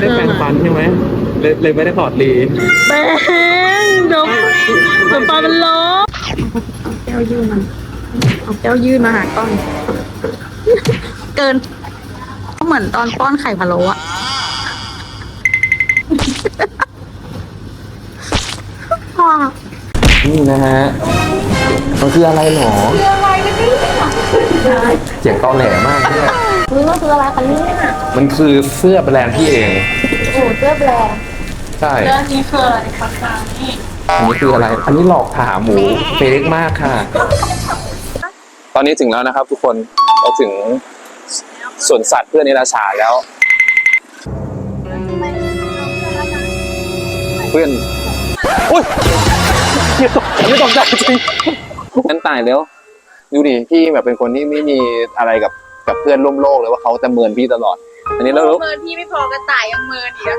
ได้แปรงฟันใช่ไหมเลยเลยไม่ได้ถอดรีแป้งเดี๋ยวเดี๋ยวปลามันล้อแก้วยื่นมันเอาแก้วยื่นมาหากล้อง เกิน ก็เหมือนตอนป้อนไข่พะโล้อะพ่อนี่นะฮะ มันคืออะไรหรอเสียงตอแหลมากเนี่ยรู้ว่า คืออะไรคะเนี่ยมันคือเสื้อแบรนด์พี่เอง โอ้เสื้อแบรนด์ใช่เสื้อนี้คืออะไรคะนี่อันนี้คืออะไร อันนี้หลอกถามหมูเฟกมากค่ะ ตอนนี้ถึงแล้วนะครับ ทุกคน เราถึงสวนสัตว์เพื่อนนิราชาแล้ว เพื่อนอุ้ยอย่าตกอย่าตกใจจริงงั้นตายแล้ว ดูดิ พี่แบบเป็นคนที่ไม่มีอะไรกับ กับเพื่อนร่วมโลกเลยว่าเขาจะเมินพี่ตลอด อันนี้เราเมินพี่ไม่พอกระต่ายยังเมินอีกอะ